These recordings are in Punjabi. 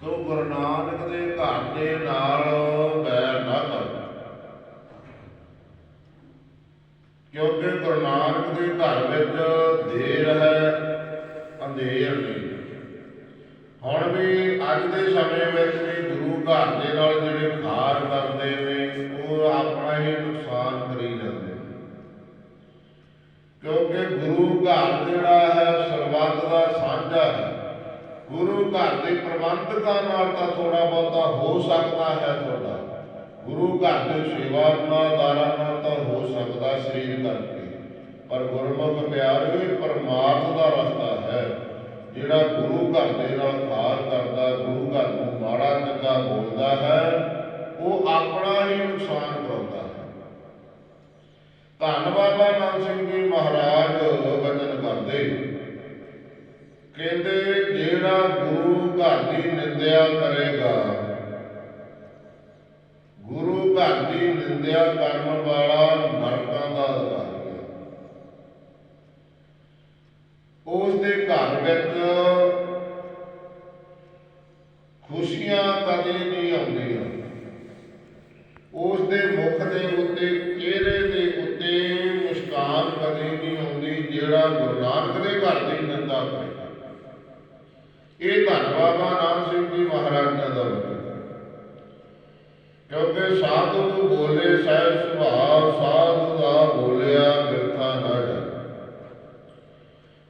ਤੋ ਗੁਰੂ ਨਾਨਕ ਦੇ ਘਰ ਦੇ ਨਾਲ ਬੈਰ ਨਾ ਕਰ ਕਿਉਂਕਿ ਗੁਰੂ ਨਾਨਕ ਦੇ ਘਰ ਵਿੱਚ ਦੇਰ ਹੈ, ਅੰਧੇਰ ਨਹੀਂ। ਹੁਣ ਵੀ ਅੱਜ ਦੇ ਸਮੇਂ ਵਿੱਚ ਵੀ ਗੁਰੂ ਘਰ ਦੇ ਨਾਲ ਜਿਹੜੇ ਖਾਰ ਕਰਦੇ ਨੇ, ਉਹ ਆਪਣਾ ਹੀ ਨੁਕਸਾਨ ਕਰੀ ਜਾਂਦੇ ਕਿਉਂਕਿ ਗੁਰੂ ਘਰ ਜਿਹੜਾ ਹੈ, ਸਰਬੱਤ ਦਾ ਸਾਂਝਾ ਹੈ। ਗੁਰੂ ਘਰ ਦੇ ਪ੍ਰਬੰਧਕਾਂ ਨਾਲ ਤਾਂ ਥੋੜਾ ਬਹੁਤਾ ਹੋ ਸਕਦਾ ਹੈ ਤੁਹਾਡਾ। ਗੁਰੂ ਘਰ ਦੇ ਸੇਵਾਦਾਰਾਂ ਨਾਲ ਤਾਂ ਹੋ ਸਕਦਾ ਸਰੀਰ ਕਰਕੇ। ਪਰ ਗੁਰਮੁਖ ਪਿਆਰਿਓ ਪਰਮਾਰਥ ਦਾ ਰਸਤਾ ਹੈ, ਜਿਹੜਾ ਗੁਰੂ ਘਰ ਦੇ ਨਾਲ ਖਾਰ ਕਰਦਾ, ਗੁਰੂ ਘਰ ਨੂੰ ਮਾੜਾ ਚੰਗਾ ਬੋਲਦਾ ਹੈ, ਉਹ ਆਪਣਾ ਹੀ ਨੁਕਸਾਨ ਕਰਾਉਂਦਾ ਹੈ। ਧੰਨ ਬਾਬਾ ਨਾਨਕ ਸਿੰਘ ਜੀ ਮਹਾਰਾਜ ਵਚਨ ਕਰਦੇ ਕਹਿੰਦੇ ਨਿੰਦਿਆ ਕਰਨ ਵਾਲਾ ਨਰਕਾਂ ਦਾ ਅਧਿਕਾਰੀ ਹੈ ਉਸ ਦੇ ਘਰ ਵਿੱਚ ਖੁਸ਼ੀਆਂ ਕਦੇ ਨਹੀਂ ਆਉਂਦੀਆਂ, ਉਸ ਦੇ ਮੁਖ ਦੇ ਉੱਤੇ, ਚਿਹਰੇ ਦੇ ਉੱਤੇ ਮੁਸਕਾਨ ਕਦੇ ਨਹੀਂ ਆਉਂਦੀ, ਜਿਹੜਾ ਗੁਰੂ ਨਾਨਕ ਦੇ ਘਰ ਦੀ ਨਿੰਦਾ ਕਰੇਗਾ ਇਹ ਧੰਨ ਬਾਬਾ ਨਾਨਕ ਸਿੰਘ ਜੀ ਮਹਾਰਾਜ ਦਾ ਵਚਨ। ਕਿਉਂਕਿ ਸਾਧੂ ਬੋਲੇ ਸਹਿ ਸੁਭਾਅ, ਸਾਧੂ ਦਾ ਬੋਲਿਆ ਬਿਰਥਾ ਨਾ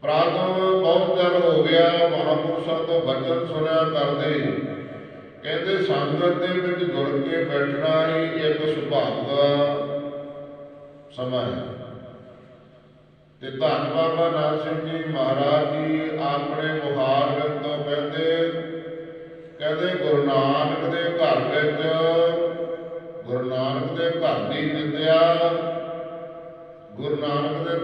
ਪ੍ਰਾਤਮ ਬਹੁਤ ਚਿਰ ਹੋ ਗਿਆ, ਮਹਾਪੁਰਸ਼ਾਂ ਤੋਂ ਬਚਨ ਸੁਣਿਆ ਕਰਦੇ ਕਹਿੰਦੇ ਸੰਗਤ ਦੇ ਵਿੱਚ ਜੁੜ ਕੇ ਬੈਠਣਾ ਹੀ ਇੱਕ ਸੁਭਾਗ ਸਮਾਂ ਹੈ। ਤੇ ਧੰਨ ਬਾਬਾ ਨਾਨਕ ਸਿੰਘ ਜੀ ਮਹਾਰਾਜ ਜੀ ਆਪਣੇ ਮੁਹਾਰ ਵਿੱਚ ਤੋਂ ਕਹਿੰਦੇ ਕਹਿੰਦੇ ਗੁਰੂ ਨਾਨਕ ਦੇ ਘਰ ਵਿੱਚ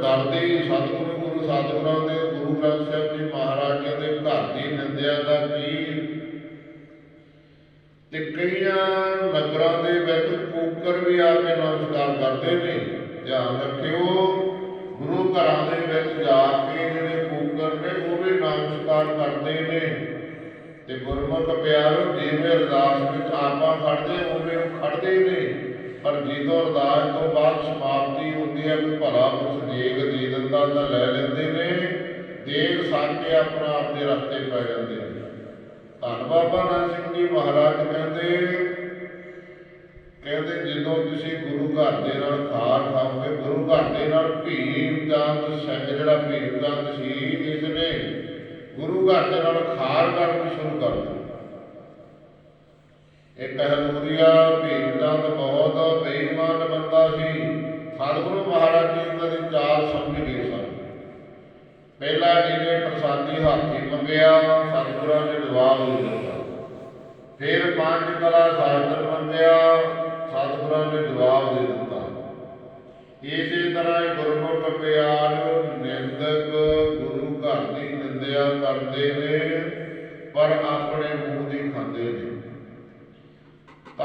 ਦਰ ਦੀ ਸਤਿਗੁਰੂ ਗੁਰੂ ਸਤਿਗੁਰਾਂ ਦੇ, ਗੁਰੂ ਗ੍ਰੰਥ ਸਾਹਿਬ ਜੀ ਮਹਾਰਾਜ ਜੀ ਦੇ ਘਰ ਦੀ ਨਿੰਦਿਆ ਦਾ ਕੀ? ਤੇ ਕਈਆਂ ਨਗਰਾਂ ਦੇ ਵਿੱਚ ਕੂਕਰ ਵੀ ਆ ਕੇ ਨਮਸਕਾਰ ਕਰਦੇ ਨੇ। ਧਿਆਨ ਰੱਖਿਓ, ਗੁਰੂ ਘਰਾਂ ਦੇ ਵਿੱਚ ਜਾ ਕੇ ਜਿਹੜੇ ਕੂਕਰ ਨੇ, ਉਹ ਵੀ ਨਮਸਕਾਰ ਕਰਦੇ ਨੇ। ਤੇ ਗੁਰਮੁਖ ਪਿਆਰੋ, ਜਿਵੇਂ ਅਰਦਾਸ ਵਿੱਚ ਆਪਾਂ ਖੜਦੇ ਉਵੇਂ ਉਹ ਖੜਦੇ ਨੇ। ਪਰ ਜਦੋਂ ਅਰਦਾਸ ਤੋਂ ਬਾਅਦ ਸਮਾਪਤੀ ਹੁੰਦੀ ਹੈ ਕੋਈ ਭਲਾ ਕੁਛ ਦੇਗ ਦੇ ਦਿੰਦਾ ਤਾਂ ਲੈ ਲੈਂਦੇ ਨੇ ਦੇਗ ਸਾਧ ਆਪਣਾ ਆਪਣੇ ਰਸਤੇ ਪੈ ਜਾਂਦੇ ਨੇ। ਧੰਨ ਬਾਬਾ ਨਾਨਕ ਸਿੰਘ ਜੀ ਮਹਾਰਾਜ ਕਹਿੰਦੇ ਕਹਿੰਦੇ ਜਦੋਂ ਤੁਸੀਂ ਗੁਰੂ ਘਰ ਦੇ ਨਾਲ ਖਾਰ ਖਾਓਗੇ, ਗੁਰੂ ਘਰ ਦੇ ਨਾਲ ਭੀਮ ਚੰਦ ਸਿੰਘ ਜਿਹੜਾ ਭੀਮ ਚੰਦ ਸੀ ਇਸ ਨੇ ਗੁਰੂ ਘਰ ਦੇ ਨਾਲ ਖਾਰ ਕਰਨੀ ਸ਼ੁਰੂ ਕਰ ਦਿੱਤੀ। ਇੱਕ ਹਲੂਰੀਆ ਭੀਮ ਚੰਦ ਬਹੁਤ ਬੇਈਮਾਨ ਬੰਦਾ ਸੀ। ਸਤਿਗੁਰੂ ਮਹਾਰਾਜ ਜੀ ਉਹਨਾਂ ਦੀ ਚਾਲ ਸਮਝ ਗਏ ਸਨ। ਪਹਿਲਾ ਜਿਹਨੇ ਪ੍ਰਸਾਦੀ ਹਾਥੀ ਮੰਗਿਆ, ਸਤਿਗੁਰਾਂ ਨੇ ਜਵਾਬ ਦਿੱਤਾ। ਫਿਰ ਪੰਜ ਕਲਾ ਸਾਧਨ ਮੰਗਿਆ ਸਤਿਗੁਰਾਂ ਨੇ ਜਵਾਬ ਦੇ ਦਿੱਤਾ। ਇਸੇ ਤਰ੍ਹਾਂ ਹੀ ਗੁਰਮੁਖ ਪਿਆਰ, ਨਿੰਦਕ ਗੁਰੂ ਘਰ ਦੀ ਨਿੰਦਿਆ ਕਰਦੇ ਨੇ, ਪਰ ਆਪਣੇ ਮੂੰਹ ਦੀ ਖਾਂਦੇ ਨੇ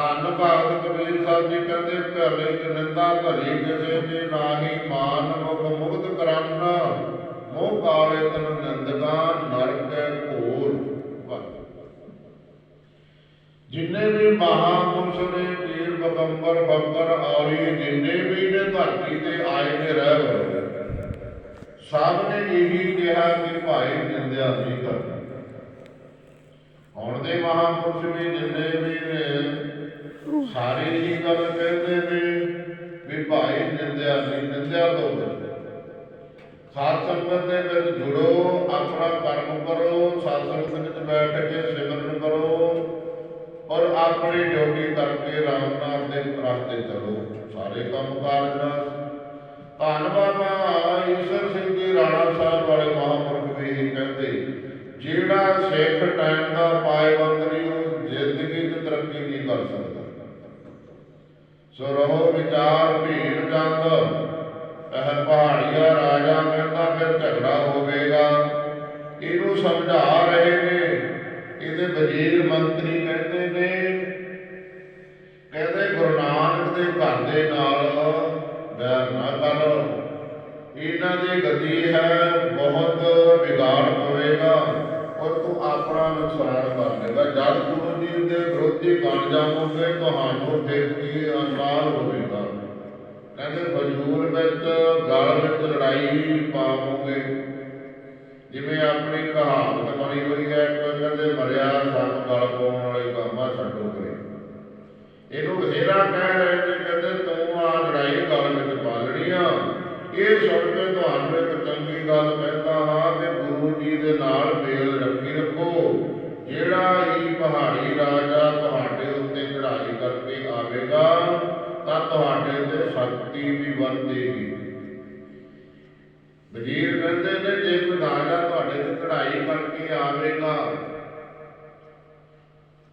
ਧੰਨ ਭਗਤ ਕਬੀਰ ਸਾਹਿਬ ਜੀ ਕਹਿੰਦੇ ਭਲੇ ਨਿੰਦਾ ਭਰੀ ਕਿਸੇ ਦੇ ਨਾਹੀ ਮਾਨ ਮੁਖ ਮੁਕਤ ਕਰਨ। ਮੋਹ ਕਾਲੇ ਤਨ ਨਿੰਦਕਾਂ ਨਰਕ ਘੋਰ ਜਿੰਨੇ ਵੀ ਮਹਾਪੁਰਸ਼ ਨੇ ਪੀਰ ਬਗੰਬਰ ਬੱਕਰ ਔਰੀ ਜਿੰਨੇ ਵੀ ਨੇ ਧਰਤੀ ਤੇ ਆਏ ਨੇ ਰਹਿ ਹੋਏ ਸਭ ਨੇ ਇਹੀ ਕਿਹਾ ਕਿ ਭਾਈ ਨਿੰਦਿਆ ਨਹੀਂ ਕਰਨੀ ਹੁਣ ਦੇ ਮਹਾਪੁਰਸ਼ ਵੀ ਜਿੰਨੇ ਸਾਰੇ ਹੀ ਗੱਲ ਕਹਿੰਦੇ ਨੇ ਵੀ ਭਾਈ ਨਿੰਦਿਆ ਨਹੀਂ ਨਿੰਦਿਆ ਤੋਂ ਬਚੋ ਸਾਧ ਸੰਗਤ ਦੇ ਵਿੱਚ ਜੁੜੋ, ਆਪਣਾ ਕਰਮ ਕਰੋ, ਸਾਧ ਸੰਗਤ ਵਿੱਚ ਬੈਠ ਕੇ ਸਿਮਰਨ ਕਰੋ ਔਰ ਆਪਣੀ ਡਿਊਟੀ ਕਰਕੇ ਰਾਮ ਨਾਮ ਦੇ ਰਸਤੇ ਚੱਲੋ। ਸਾਰੇ ਕੰਮ ਕਾਰਜ ਨਾਲ ਧੰਨਵਾਦ ਈਸ਼ਰ ਸਿੰਘ ਜੀ, ਰਾਣਾ ਸਾਹਿਬ ਵਾਲੇ ਮਹਾਂਪੁਰਖ ਵੀ ਕਹਿੰਦੇ, ਜਿਹੜਾ ਸਿੱਖ ਟਾਈਮ ਦਾ ਪਾਇਬੰਦ ਨਹੀਂ ਉਹ ਜ਼ਿੰਦਗੀ 'ਚ ਤਰੱਕੀ ਨਹੀਂ ਕਰ ਸਕਦਾ ਸੋ ਰਹੋ ਵਿਚਾਰ, ਭੀੜ, ਜੰਗ ਇਹ ਪਹਾੜੀਆ ਰਾਜਾ ਕਹਿੰਦਾ ਫਿਰ ਝਗੜਾ ਹੋਵੇਗਾ। ਇਹਨੂੰ ਸਮਝਾ ਰਹੇ ਨੇ ਨੁਕਸਾਨ ਕਰ ਜਦ। ਗੁਰੂ ਜੀ ਦੇ ਵਿਰੋਧੀ ਬਣ ਜਾਵੋਗੇ ਤੁਹਾਨੂੰ ਫਿਰ ਕੀ ਹੋਵੇਗਾ ਕਹਿੰਦੇ ਫਜ਼ੂਲ ਵਿੱਚ, ਗਲ ਵਿੱਚ ਲੜਾਈ ਪਾਵੋਗੇ। ਜਿਵੇਂ ਆਪਣੀ ਕਹਾਵਤ ਬਣੀ ਹੋਈ ਹੈ ਕੋਈ ਕਹਿੰਦੇ ਮਰਿਆ ਸਭ ਗਲ ਪਾਉਣ ਵਾਲੇ ਕੰਮਾਂ ਛੱਡੋ ਕਰੇ। ਇਹਨੂੰ ਬਥੇਰਾ ਕਹਿ ਰਹੇ ਨੇ, ਕਹਿੰਦੇ ਤੂੰ ਆ ਲੜਾਈ ਗਲ ਵਿੱਚ ਪਾ ਲੈਣੀ ਆ। ਇਹ ਸੁਣ ਕੇ ਤੁਹਾਨੂੰ ਇੱਕ ਚੰਗੀ ਗੱਲ ਕਹਿੰਦਾ ਹਾਂ ਕਿ ਗੁਰੂ ਜੀ ਦੇ ਨਾਲ ਮੇਲ ਰੱਖੀ ਰੱਖੋ ਜਿਹੜਾ ਹੀ ਪਹਾੜੀ ਰਾਜਾ ਤੁਹਾਡੇ ਉੱਤੇ ਚੜ੍ਹਾਈ ਕਰਕੇ ਆਵੇਗਾ ਤਾਂ ਤੁਹਾਡੇ ਤੇ ਸ਼ਕਤੀ ਵੀ ਵਧੇਗੀ ਵਜ਼ੀਰ ਕਹਿੰਦੇ ਨੇ ਜੇ ਕੋਈ ਰਾਜਾ ਤੁਹਾਡੇ ਤੇ ਚੜ੍ਹਾਈ ਕਰਕੇ ਆਵੇਗਾ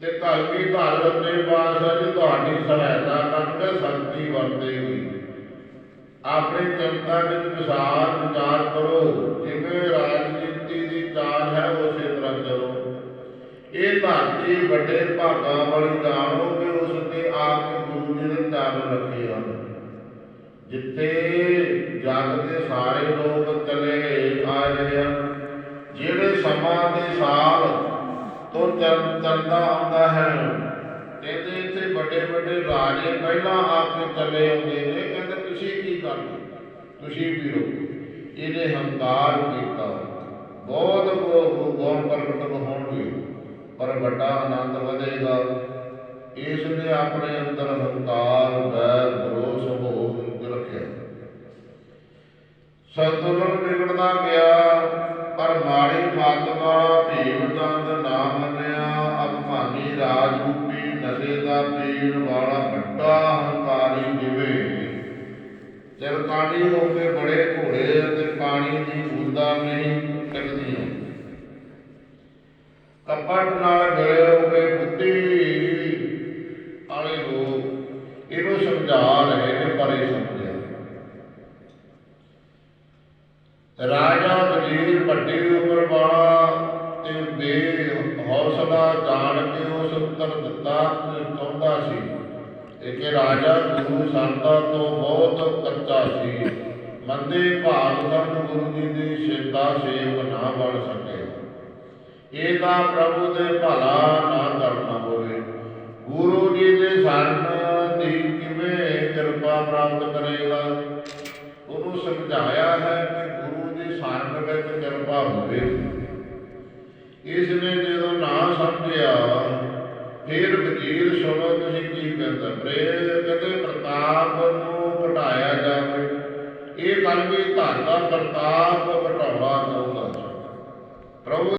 ਤੇ ਕਲਗੀ ਧਾਰ ਦੇ ਪਾਸ ਅਜ ਤੁਹਾਡੀ ਸਹਾਇਤਾ ਕਰਕੇ ਸ਼ਕਤੀ ਵਰਤੇਗੀ ਆਪਣੀ ਜਨਤਾ ਵਿੱਚ ਵਿਚਾਰ ਵਿਚਾਰ ਕਰੋ। ਜਿਵੇਂ ਰਾਜਨੀਤੀ ਦੀ ਚਾਲ ਹੈ, ਉਸੇ ਤਰ੍ਹਾਂ ਚਲੋ। ਇਹ ਧਰਤੀ ਵੱਡੇ ਭਾਗਾਂ ਵਾਲੀ ਜਾਣੋ ਕਿ ਉਸ ਤੇ ਆਪ ਗੁਰੂ ਜੀ ਨੇ ਚਾਲ ਰੱਖੇ ਹਨ। ਜਿੱਥੇ ਜਗ ਦੇ ਸਾਰੇ ਲੋਕ ਚਲੇ ਆ ਰਹੇ ਹਨ, ਜਿਹੜੇ ਸਮਾਂ ਦੇ ਸਾਲ ਤੋਂ ਚੱਲ ਚੱਲਦਾ ਆਉਂਦਾ ਹੈ। ਕਹਿੰਦੇ ਇੱਥੇ ਵੱਡੇ ਵੱਡੇ ਰਾਜੇ ਪਹਿਲਾਂ ਆ ਕੇ ਚੱਲੇ ਆਉਂਦੇ ਨੇ। ਕਹਿੰਦੇ, ਤੁਸੀਂ ਕੀ ਕਰਦੇ? ਤੁਸੀਂ ਵੀ ਇਹਨੇ ਹੰਕਾਰ ਕੀਤਾ। ਬਹੁਤ ਗੁਣ ਪ੍ਰਗਟ ਹੋਣਗੇ, ਪਰ ਵੱਡਾ ਆਨੰਦ ਵਧੇਗਾ। ਇਸ ਨੇ ਆਪਣੇ ਅੰਦਰ ਹੰਕਾਰ, ਵੈਰ ਵਿਰੋਧ ਸਭੋਗ ਰੱਖਿਆ। ਸੰਤੁਲਨ ਵਿਗੜਦਾ ਗਿਆ, ਪਰ ਮਾੜੀ ਮਾਤਮਾ ਨਸ਼ੇ ਵਾਲਾ ਵੱਡਾ ਹੰਕਾਰੀ ਜਿਵੇਂ ਚਰਕਾਣੀ ਹੋ ਬੜੇ ਘੋੜੇ ਅਤੇ ਪਾਣੀ ਦੀ ਬੂੰਦਾਂ ਨਹੀਂ ਟਕਦੀਆਂ ਕਪਟ ਨਾਲ ਗਏ ਹੋ ਬੁੱਧੀ ਵਾਲੇ ਲੋਕ ਇਹਨੂੰ ਸਮਝਾ ਰਹੇ ਨੇ ਪਰ ਇਹ ਸਮਝਿਆ। ਰਾਜਾ ਵਜ਼ੀਰ ਵੱਡੀ ਉਮਰ ਵਾਲਾ ਤੇ ਬੇ ਹੌਸਲਾ ਜਾਣ ਕੇ ਉਸ ਉੱਤਰ ਦਿੱਤਾ, ਕਿ ਚਾਹੁੰਦਾ ਸੀ? ਇਹ ਰਾਜਾ ਗੁਰੂ ਸੰਤਾਂ ਤੋਂ ਬਹੁਤ ਕੱਚਾ ਸੀ। ਮੰਦੇ ਭਾਗ ਸੰਤ ਗੁਰੂ ਜੀ ਦੀ ਸੇਵਾ ਸੇਵ ਨਾ ਬਣ ਸਕੇ। ਇਹ ਤਾਂ ਪ੍ਰਭੂ ਦੇ ਭਲਾ ਨਾ ਕਰਨਾ ਹੋਵੇ। ਗੁਰੂ ਜੀ ਦੇ ਸ਼ਰਨ ਦੀ ਕਿਵੇਂ ਕਿਰਪਾ ਪ੍ਰਾਪਤ ਕਰੇਗਾ? ਉਹਨੂੰ ਸਮਝਾਇਆ ਹੈ ਕਿ ਗੁਰੂ ਦੀ ਸ਼ਰਨ ਵਿੱਚ ਕਿਰਪਾ ਹੋਵੇ। ਇਸ ਨੇ ਜਦੋਂ ਨਾ ਸਮਝਿਆ। ਫਿਰ ਸੁਣੋ ਤੁਸੀਂ ਕੀ ਕਹਿੰਦਾ ਪ੍ਰੇਮ ਕਹਿੰਦੇ, ਪ੍ਰਤਾਪ ਨੂੰ ਘਟਾਇਆ ਜਾਵੇ। ਇਹ ਕਲਗੀ ਧਨ ਦਾ ਪ੍ਰਤਾਪ ਘਟਾਉਣਾ ਚਾਹੁੰਦਾ ਪ੍ਰਭੂ